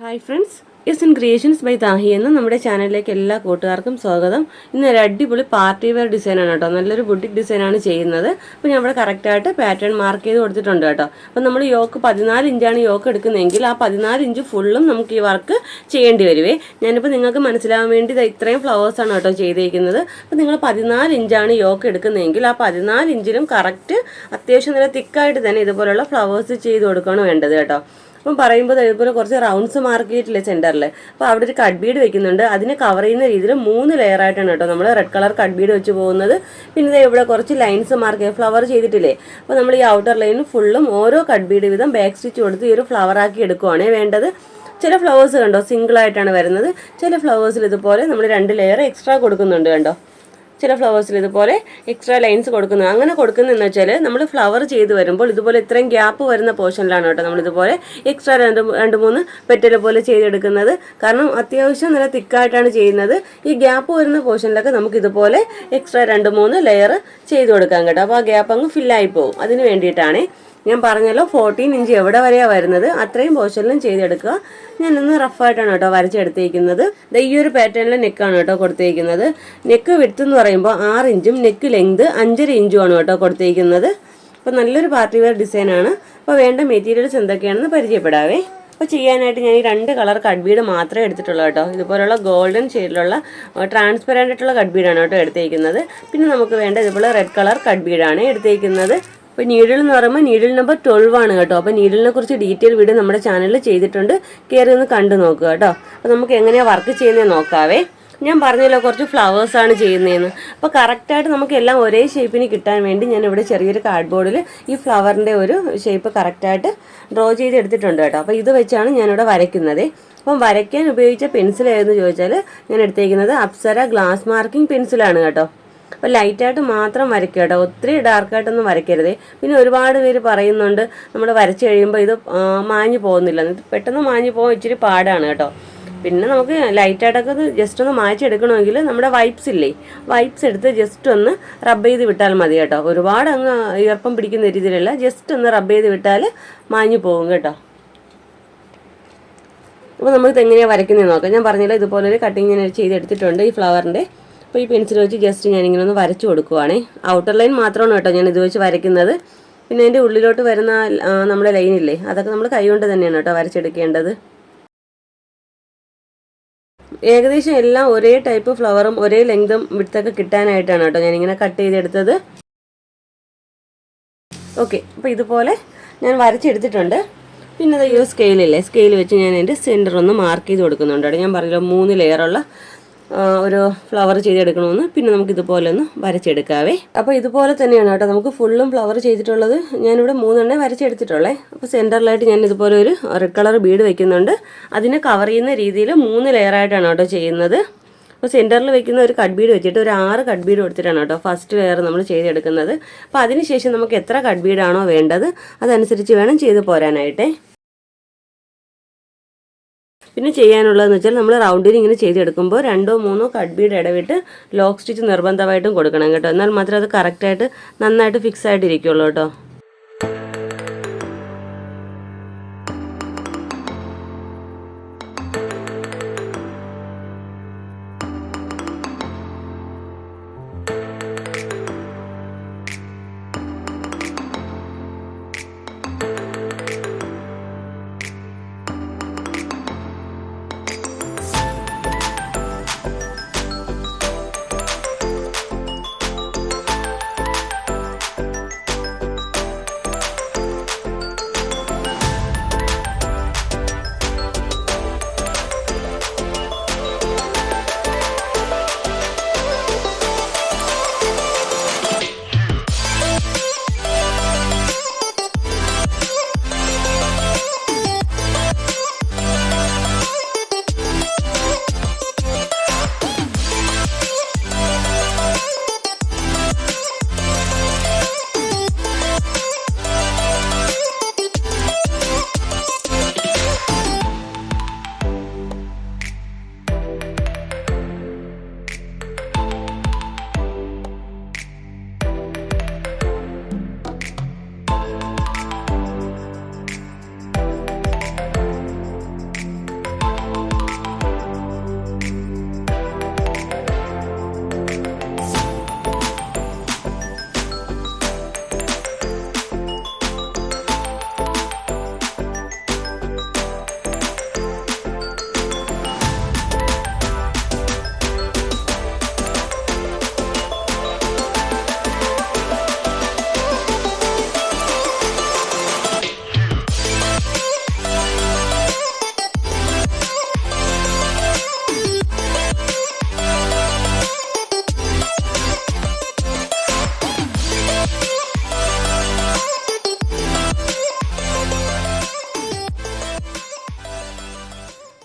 Hi friends S in creations by Tahi എന്ന നമ്മുടെ ചാനലിലേക്ക് എല്ലാ കൂട്ടുകാർക്കും സ്വാഗതം. ഇന്ന് ഒരു അടിപൊളി പാർട്ടി വെയർ ഡിസൈനാണ് കേട്ടോ. നല്ലൊരു ബുട്ടിക് ഡിസൈനാണ് ചെയ്യുന്നത്. അപ്പോൾ ഞാൻ ഇവിടെ കറക്റ്റായിട്ട് പാറ്റേൺ മാർക്ക് ചെയ്ത് കൊടുത്തിട്ടുണ്ട് കേട്ടോ. അപ്പോൾ നമ്മൾ യോക്ക് പതിനാല് ഇഞ്ചാണ് യോക്ക് എടുക്കുന്നതെങ്കിൽ ആ പതിനാല് ഇഞ്ച് ഫുള്ളും നമുക്ക് ഈ വർക്ക് ചെയ്യേണ്ടി വരുവേ. ഞാനിപ്പോൾ നിങ്ങൾക്ക് മനസ്സിലാവാൻ വേണ്ടി ഇത്രയും ഫ്ലവേഴ്സാണ് കേട്ടോ ചെയ്തിരിക്കുന്നത് അപ്പോൾ നിങ്ങൾ പതിനാല് ഇഞ്ചാണ് യോക്ക് എടുക്കുന്നതെങ്കിൽ ആ പതിനാല് ഇഞ്ചിലും കറക്റ്റ് അത്യാവശ്യം നല്ല തിക്കായിട്ട് തന്നെ ഇതുപോലുള്ള ഫ്ലവേഴ്സ് ചെയ്ത് കൊടുക്കുകയാണ് വേണ്ടത് കേട്ടോ. അപ്പം പറയുമ്പോൾ ഇതേപോലെ കുറച്ച് റൗണ്ട്സ് മാർക്ക് ചെയ്തിട്ടില്ലേ സെന്ററിൽ അപ്പോൾ അവിടെ ഒരു കട്ട് ബീഡ് വെക്കുന്നുണ്ട്. അതിനെ കവർ ചെയ്യുന്ന രീതിയിൽ മൂന്ന് ലെയർ ആയിട്ടാണ് കേട്ടോ നമ്മൾ റെഡ് കളർ കട്ട് ബീഡ് വെച്ച് പോകുന്നത്. പിന്നെ ഇവിടെ കുറച്ച് ലൈൻസ് മാർക്ക് ചെയ്യുക ഫ്ലവർ ചെയ്തിട്ടില്ലേ. അപ്പോൾ നമ്മൾ ഈ ഔട്ടർ ലൈനും ഫുള്ളും ഓരോ കട്ട് ബീഡ് ബാക്ക് സ്റ്റിച്ച് കൊടുത്ത് ഈ ഒരു ഫ്ലവർ ആക്കി എടുക്കുവാണ് വേണ്ടത്. ചില ഫ്ലവേഴ്സ് കണ്ടോ? സിംഗിളായിട്ടാണ് വരുന്നത്. ചില ഫ്ലവേഴ്സിൽ ഇതുപോലെ നമ്മൾ രണ്ട് ലെയർ എക്സ്ട്രാ കൊടുക്കുന്നുണ്ട് കണ്ടോ? ചില ഫ്ലവേഴ്സിൽ ഇതുപോലെ എക്സ്ട്രാ ലൈൻസ് കൊടുക്കുന്നത് അങ്ങനെ കൊടുക്കുന്നതെന്ന് വെച്ചാൽ നമ്മൾ ഫ്ലവർ ചെയ്ത് വരുമ്പോൾ ഇതുപോലെ ഇത്രയും ഗ്യാപ്പ് വരുന്ന പോർഷനിലാണ് കേട്ടോ നമ്മളിതുപോലെ എക്സ്ട്രാ രണ്ട് രണ്ട് മൂന്ന് പെറ്റൽ പോലെ ചെയ്തെടുക്കുന്നത്. കാരണം അത്യാവശ്യം നല്ല തിക്കായിട്ടാണ് ചെയ്യുന്നത്. ഈ ഗ്യാപ്പ് വരുന്ന പോർഷനിലൊക്കെ നമുക്ക് ഇതുപോലെ എക്സ്ട്രാ രണ്ട് മൂന്ന് ലെയർ ചെയ്ത് കൊടുക്കാം കേട്ടോ. അപ്പോൾ ആ ഗ്യാപ്പ് അങ്ങ് ഫില്ലായി പോകും അതിന് വേണ്ടിയിട്ടാണേ ഞാൻ പറഞ്ഞല്ലോ ഫോർട്ടീൻ ഇഞ്ച് എവിടെ വരെയാണ് വരുന്നത്? അത്രയും പോർഷനിലും ചെയ്തെടുക്കുക. ഞാൻ ഇന്ന് റഫായിട്ടാണ് കേട്ടോ വരച്ചെടുത്തേക്കുന്നത്. ഈ ഒരു പാറ്റേണിലെ നെക്കാണ് കേട്ടോ കൊടുത്തേക്കുന്നത്. നെക്ക് വിടുത്ത് എന്ന് പറയുമ്പോൾ ആറ് ഇഞ്ചും നെക്ക് ലെങ്ത് അഞ്ചര ഇഞ്ചുമാണ് കേട്ടോ കൊടുത്തേക്കുന്നത്. അപ്പോൾ നല്ലൊരു പാർട്ടി വെയർ ഡിസൈനാണ് അപ്പോൾ വേണ്ട മെറ്റീരിയൽസ് എന്തൊക്കെയാണെന്ന് പരിചയപ്പെടാവേ. അപ്പോൾ ചെയ്യാനായിട്ട് ഞാൻ ഈ രണ്ട് കളർ കട്ട് ബീഡ് മാത്രമേ എടുത്തിട്ടുള്ളൂ കേട്ടോ. ഇതുപോലുള്ള ഗോൾഡൻ ഷെയ്ഡിലുള്ള ട്രാൻസ്പെറന്റ് ആയിട്ടുള്ള കട്ട് ബീഡാണ് കേട്ടോ എടുത്തേക്കുന്നത്. പിന്നെ നമുക്ക് വേണ്ട ഇതുപോലെ റെഡ് കളർ കട്ട് ബീഡാണ് എടുത്തേക്കുന്നത്. അപ്പോൾ നീഡിൽ എന്ന് പറയുമ്പോൾ നീഡിൽ നമ്പർ ട്വൽവ് ആണ് കേട്ടോ. അപ്പോൾ നീഡിലിനെ കുറിച്ച് ഡീറ്റെയിൽ വീഡിയോ നമ്മുടെ ചാനലിൽ ചെയ്തിട്ടുണ്ട്. കയറി ഒന്ന് കണ്ടു നോക്കുക കേട്ടോ. അപ്പോൾ നമുക്ക് എങ്ങനെയാണ് വർക്ക് ചെയ്യുന്നത് നോക്കാവേ. ഞാൻ പറഞ്ഞല്ലോ കുറച്ച് ഫ്ലവേഴ്സ് ആണ് ചെയ്യുന്നതെന്ന് അപ്പോൾ കറക്റ്റായിട്ട് നമുക്ക് എല്ലാം ഒരേ ഷേപ്പിന് കിട്ടാൻ വേണ്ടി ഞാൻ ഇവിടെ ചെറിയൊരു കാർഡ്ബോർഡിൽ ഈ ഫ്ലവറിന്റെ ഒരു ഷേപ്പ് കറക്റ്റായിട്ട് ഡ്രോ ചെയ്ത് എടുത്തിട്ടുണ്ട് കേട്ടോ. അപ്പോൾ ഇത് വെച്ചാണ് ഞാനിവിടെ വരയ്ക്കുന്നത്. അപ്പം വരയ്ക്കാൻ ഉപയോഗിച്ച പെൻസിൽ ഏതെന്ന് ചോദിച്ചാൽ ഞാൻ എടുത്തേക്കുന്നത് അപ്സര ഗ്ലാസ് മാർക്കിംഗ് പെൻസിലാണ് കേട്ടോ. അപ്പോൾ ലൈറ്റായിട്ട് മാത്രം വരയ്ക്കുക കേട്ടോ. ഒത്തിരി ഡാർക്കായിട്ടൊന്നും വരയ്ക്കരുതേ. പിന്നെ ഒരുപാട് പേര് പറയുന്നുണ്ട് നമ്മൾ വരച്ച് കഴിയുമ്പോൾ ഇത് മാഞ്ഞു പോകുന്നില്ല. പെട്ടെന്ന് മാഞ്ഞു പോകാൻ ഇച്ചിരി പാടാണ് കേട്ടോ. പിന്നെ നമുക്ക് ലൈറ്റായിട്ടൊക്കെ ഒന്ന് ജസ്റ്റ് ഒന്ന് മായ്ച്ചെടുക്കണമെങ്കിൽ നമ്മുടെ വൈപ്സ് ഇല്ലേ? വൈപ്സ് എടുത്ത് ജസ്റ്റ് ഒന്ന് റബ്ബ് ചെയ്ത് വിട്ടാൽ മതി കേട്ടോ. ഒരുപാട് അങ്ങ് ഈർപ്പം പിടിക്കുന്ന രീതിയിലല്ല ജസ്റ്റ് ഒന്ന് റബ്ബ് ചെയ്ത് വിട്ടാൽ മാഞ്ഞു പോകും കേട്ടോ. അപ്പോൾ നമുക്ക് എങ്ങനെയാണ് വരയ്ക്കുന്നത് നോക്കാം. ഞാൻ പറഞ്ഞില്ല ഇതുപോലൊരു കട്ടിങ് ഞാൻ ചെയ്തെടുത്തിട്ടുണ്ട് ഈ ഫ്ലവറിന്റെ അപ്പോൾ ഈ പെൻസിൽ വെച്ച് ജസ്റ്റ് ഞാനിങ്ങനെ ഒന്ന് വരച്ചു കൊടുക്കുവാണേ. ഔട്ടർ ലൈൻ മാത്രമാണ് കേട്ടോ ഞാൻ ഇത് വെച്ച് വരയ്ക്കുന്നത്. പിന്നെ അതിന്റെ ഉള്ളിലോട്ട് വരുന്ന നമ്മുടെ ലൈനില്ലേ അതൊക്കെ നമ്മൾ കൈകൊണ്ട് തന്നെയാണ് കേട്ടോ വരച്ചെടുക്കേണ്ടത്. ഏകദേശം എല്ലാം ഒരേ ടൈപ്പ് ഫ്ലവറും ഒരേ ലെങ്തും വിടുത്തൊക്കെ കിട്ടാനായിട്ടാണ് കേട്ടോ ഞാനിങ്ങനെ കട്ട് ചെയ്തെടുത്തത്. ഓക്കെ അപ്പോൾ ഇതുപോലെ ഞാൻ വരച്ചെടുത്തിട്ടുണ്ട്. പിന്നെ ഈ സ്കെയിലില്ലേ സ്കെയിൽ വെച്ച് ഞാൻ എന്റെ സെന്റർ ഒന്ന് മാർക്ക് ചെയ്ത് കൊടുക്കുന്നുണ്ട് ഞാൻ പറഞ്ഞല്ലോ മൂന്ന് ലെയറുള്ള ഒരു ഫ്ലവർ ചെയ്തെടുക്കണമെന്ന്. പിന്നെ നമുക്ക് ഇതുപോലെ ഒന്ന് വരച്ചെടുക്കാവേ. അപ്പോൾ ഇതുപോലെ തന്നെയാണ് കേട്ടോ. നമുക്ക് ഫുള്ളും ഫ്ലവർ ചെയ്തിട്ടുള്ളത്. ഞാനിവിടെ മൂന്നെണ്ണേ വരച്ചെടുത്തിട്ടുള്ളേ. അപ്പോൾ സെന്ററിലായിട്ട് ഞാൻ ഇതുപോലെ ഒരു റെഡ് കളർ ബീഡ് വെക്കുന്നുണ്ട്. അതിനെ കവർ ചെയ്യുന്ന രീതിയിൽ മൂന്ന് ലെയറായിട്ടാണ് കേട്ടോ ചെയ്യുന്നത്. അപ്പോൾ സെന്ററിൽ വെക്കുന്ന ഒരു കട്ട് ബീഡ് വെച്ചിട്ട് ഒരു ആറ് കട്ട് ബീഡ് കൊടുത്തിട്ടാണ് കേട്ടോ ഫസ്റ്റ് ലെയർ നമ്മൾ ചെയ്തെടുക്കുന്നത്. അപ്പോൾ അതിനുശേഷം നമുക്ക് എത്ര കട്ട് ബീഡാണോ വേണ്ടത്? അതനുസരിച്ച് വേണം ചെയ്ത് പോരാനായിട്ടേ. പിന്നെ ചെയ്യാനുള്ളതെന്ന് വെച്ചാൽ നമ്മൾ റൗണ്ടിൽ ഇങ്ങനെ ചെയ്തെടുക്കുമ്പോൾ രണ്ടോ മൂന്നോ കട്ട് ബീഡ് ഇടവിട്ട് ലോക്ക് സ്റ്റിച്ച് നിർബന്ധമായിട്ടും കൊടുക്കണം കേട്ടോ. എന്നാൽ മാത്രമേ അത് കറക്റ്റായിട്ട് നന്നായിട്ട് ഫിക്സ് ആയിട്ടിരിക്കുള്ളൂ കേട്ടോ.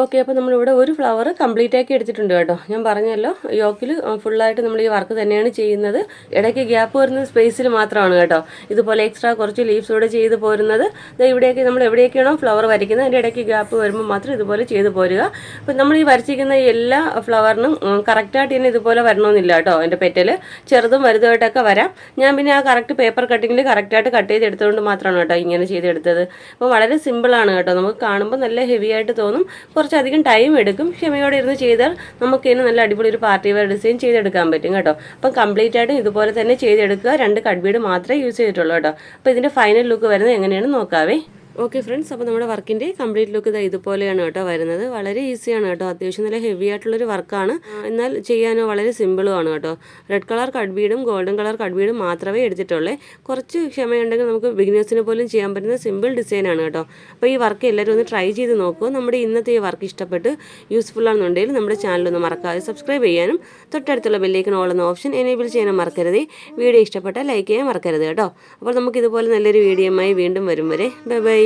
ഓക്കെ അപ്പോൾ നമ്മളിവിടെ ഒരു ഫ്ലവർ കംപ്ലീറ്റ് ആക്കി എടുത്തിട്ടുണ്ട് കേട്ടോ. ഞാൻ പറഞ്ഞല്ലോ യോക്കിൽ ഫുള്ളായിട്ട് നമ്മൾ ഈ വർക്ക് തന്നെയാണ് ചെയ്യുന്നത്. ഇടയ്ക്ക് ഗ്യാപ്പ് വരുന്ന സ്പേസിൽ മാത്രമാണ് കേട്ടോ. ഇതുപോലെ എക്സ്ട്രാ കുറച്ച് ലീവ്സ് കൂടെ ചെയ്ത് പോരുന്നത്. ഇവിടെയൊക്കെ നമ്മൾ എവിടെയൊക്കെയാണോ ഫ്ലവർ വരയ്ക്കുന്നത് അതിന്റെ ഇടയ്ക്ക് ഗ്യാപ്പ് വരുമ്പോൾ മാത്രം ഇതുപോലെ ചെയ്ത് പോരുക. അപ്പോൾ നമ്മൾ ഈ വരച്ചിരിക്കുന്ന എല്ലാ ഫ്ലവറിനും കറക്റ്റായിട്ട് തന്നെ ഇതുപോലെ വരണമെന്നില്ല കേട്ടോ എന്റെ പെറ്റൽ ചെറുതും വലുതുമായിട്ടൊക്കെ വരാം. ഞാൻ പിന്നെ ആ കറക്റ്റ് പേപ്പർ കട്ടിങ്ങിൽ കറക്റ്റായിട്ട് കട്ട് ചെയ്തെടുത്തുകൊണ്ട് മാത്രമാണ് കേട്ടോ ഇങ്ങനെ ചെയ്തെടുത്തത്. അപ്പോൾ വളരെ സിമ്പിളാണ് കേട്ടോ. നമുക്ക് കാണുമ്പോൾ നല്ല ഹെവി ആയിട്ട് തോന്നും. കുറച്ചധികം ടൈം എടുക്കും. ക്ഷമയോടെ ഇരുന്ന് ചെയ്താൽ നമുക്ക് ഇതിന് നല്ല അടിപൊളി ഒരു പാർട്ടി വെയർ ഡിസൈൻ ചെയ്തെടുക്കാൻ പറ്റും കേട്ടോ. അപ്പം കംപ്ലീറ്റ് ആയിട്ടും ഇതുപോലെ തന്നെ ചെയ്തെടുക്കുക. രണ്ട് കട്ബീഡ് മാത്രമേ യൂസ് ചെയ്തിട്ടുള്ളൂ കേട്ടോ. അപ്പോൾ ഇതിന്റെ ഫൈനൽ ലുക്ക് വരുന്നത് എങ്ങനെയാണ് നോക്കാവേ. ഓക്കെ ഫ്രണ്ട്സ് അപ്പോൾ നമ്മുടെ വർക്കിന്റെ കംപ്ലീറ്റ് ലുക്ക് ഇതാ ഇതുപോലെയാണ് കേട്ടോ വരുന്നത്. വളരെ ഈസിയാണ് കേട്ടോ. അത്യാവശ്യം നല്ല ഹെവി ആയിട്ടുള്ളൊരു വർക്കാണ്. എന്നാൽ ചെയ്യാനോ വളരെ സിമ്പിളുമാണ് കേട്ടോ. റെഡ് കളർ കഡ്ബീഡും ഗോൾഡൻ കളർ കഡ്ബീഡും മാത്രമേ എടുത്തിട്ടുള്ളേ. കുറച്ച് ക്ഷമയുണ്ടെങ്കിൽ നമുക്ക് ബിഗിനേഴ്സിന് പോലും ചെയ്യാൻ പറ്റുന്ന സിമ്പിൾ ഡിസൈനാണ് കേട്ടോ. അപ്പോൾ ഈ വർക്ക് എല്ലാവരും ഒന്ന് ട്രൈ ചെയ്ത് നോക്കൂ. നമ്മുടെ ഇന്നത്തെ ഈ വർക്ക് ഇഷ്ടപ്പെട്ട് യൂസ്ഫുൾ ആണെന്നുണ്ടെങ്കിൽ നമ്മുടെ ചാനൽ ഒന്ന് മറക്കാതെ സബ്സ്ക്രൈബ് ചെയ്യാനും തൊട്ടടുത്തുള്ള ബെല്ലേക്കൻ ഓൾ എന്ന ഓപ്ഷൻ എനേബിൾ ചെയ്യാനും മറക്കരുത്. വീഡിയോ ഇഷ്ടപ്പെട്ടാൽ ലൈക്ക് ചെയ്യാൻ മറക്കരുത് കേട്ടോ. അപ്പോൾ നമുക്ക് ഇതുപോലെ നല്ലൊരു വീഡിയോയുമായി വീണ്ടും വരും വരെ. Bye bye